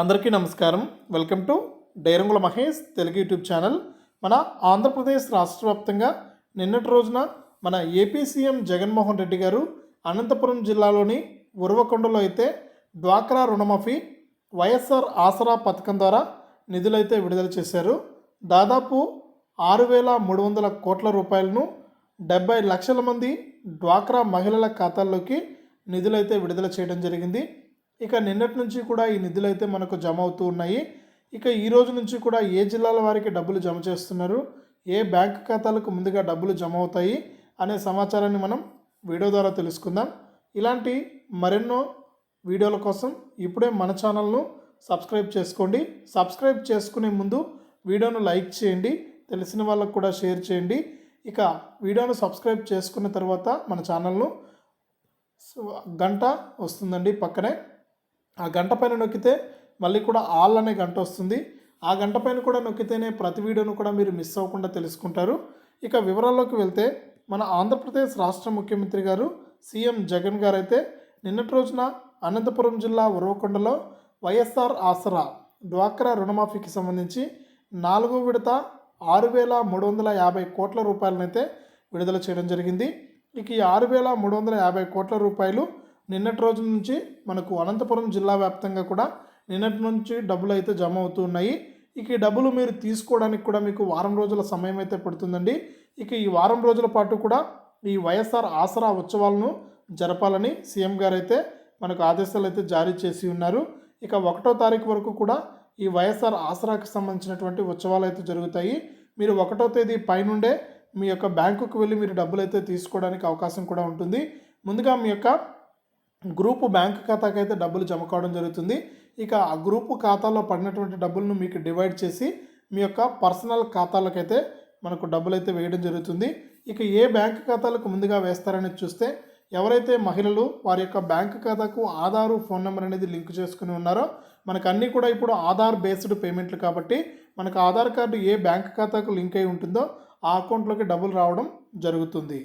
అందరికీ నమస్కారం. Welcome to డైరంగుల మహేష్ తెలుగు యూట్యూబ్ ఛానల్. మన ఆంధ్రప్రదేశ్ రాష్ట్ర వ్యాప్తంగా నిన్నటి రోజున మన ఏపీ సీఎం జగన్మోహన్ రెడ్డి గారు అనంతపురం జిల్లాలోని ఉరవకొండలో అయితే డ్వాక్రా రుణమాఫీ వైఎస్ఆర్ ఆసరా పథకం ద్వారా నిధులైతే విడుదల చేశారు. దాదాపు ఆరు వేల మూడు వందల కోట్ల రూపాయలను డెబ్బై లక్షల మంది డ్వాక్రా మహిళల ఖాతాల్లోకి నిధులైతే విడుదల చేయడం జరిగింది. ఇక నిన్నటి నుంచి కూడా ఈ నిధులు అయితే మనకు జమ అవుతూ ఉన్నాయి. ఇక ఈ రోజు నుంచి కూడా ఏ జిల్లాల వారికి డబ్బులు జమ చేస్తున్నారు? ఏ బ్యాంక్ ఖాతాలకు ముందుగా డబ్బులు జమ అవుతాయి? అనే సమాచారాన్ని మనం వీడియో ద్వారా తెలుసుకుందాం. ఇలాంటి మరెన్నో వీడియోల కోసం ఇప్పుడే మన ఛానల్ను సబ్స్క్రైబ్ చేసుకోండి. సబ్స్క్రైబ్ చేసుకునే ముందు వీడియోను లైక్ చేయండి. తెలిసిన వాళ్ళకు కూడా షేర్ చేయండి. ఇక వీడియోను సబ్స్క్రైబ్ చేసుకున్న తర్వాత మన ఛానల్ను గంట వస్తుందండి పక్కనే. ఆ గంట పైన నొక్కితే మళ్ళీ కూడా ఆల్ అనే గంట వస్తుంది. ఆ గంట పైన కూడా నొక్కితేనే ప్రతి వీడియోను కూడా మీరు మిస్ అవ్వకుండా తెలుసుకుంటారు. ఇక వివరాల్లోకి వెళ్తే మన ఆంధ్రప్రదేశ్ రాష్ట్ర ముఖ్యమంత్రి గారు సీఎం జగన్ గారు అయితే నిన్నటి రోజున అనంతపురం జిల్లా ఉరవకొండలో వైఎస్ఆర్ ఆసరా డ్వాక్రా రుణమాఫీకి సంబంధించి నాలుగో విడత ఆరు వేల మూడు వందల యాభై కోట్ల రూపాయలనైతే విడుదల చేయడం జరిగింది. ఇక ఈ ఆరు వేల మూడు వందల యాభై కోట్ల రూపాయలు నిన్నటి రోజు నుంచి మనకు అనంతపురం జిల్లా వ్యాప్తంగా కూడా నిన్నటి నుంచి డబ్బులు అయితే జమ అవుతున్నాయి ఇక ఈ డబ్బులు మీరు తీసుకోవడానికి కూడా మీకు వారం రోజుల సమయం అయితే పడుతుందండి. ఇక ఈ వారం రోజుల పాటు కూడా ఈ వైఎస్ఆర్ ఆసరా ఉత్సవాలను జరపాలని సీఎం గారు అయితే మనకు ఆదేశాలు అయితే జారీ చేసి ఉన్నారు. ఇక ఒకటో తారీఖు వరకు కూడా ఈ వైఎస్ఆర్ ఆసరాకి సంబంధించినటువంటి ఉత్సవాలు అయితే జరుగుతాయి. మీరు ఒకటో తేదీ పైనుండే మీ యొక్క బ్యాంకుకు వెళ్ళి మీరు డబ్బులు అయితే తీసుకోవడానికి అవకాశం కూడా ఉంటుంది. ముందుగా మీ యొక్క గ్రూపు బ్యాంక్ ఖాతాకి అయితే డబ్బులు జమ కావడం జరుగుతుంది. ఇక ఆ గ్రూపు ఖాతాలో పడినటువంటి డబ్బులను మీకు డివైడ్ చేసి మీ యొక్క పర్సనల్ ఖాతాలకైతే మనకు డబ్బులు అయితే వేయడం జరుగుతుంది. ఇక ఏ బ్యాంక్ ఖాతాలకు ముందుగా వేస్తారని చూస్తే ఎవరైతే మహిళలు వారి యొక్క బ్యాంక్ ఖాతాకు ఆధారు ఫోన్ నెంబర్ అనేది లింక్ చేసుకుని ఉన్నారో మనకు అన్నీ కూడా ఇప్పుడు ఆధార్ బేస్డ్ పేమెంట్లు కాబట్టి మనకు ఆధార్ కార్డు ఏ బ్యాంక్ ఖాతాకు లింక్ అయి ఉంటుందో ఆ అకౌంట్లోకి డబ్బులు రావడం జరుగుతుంది.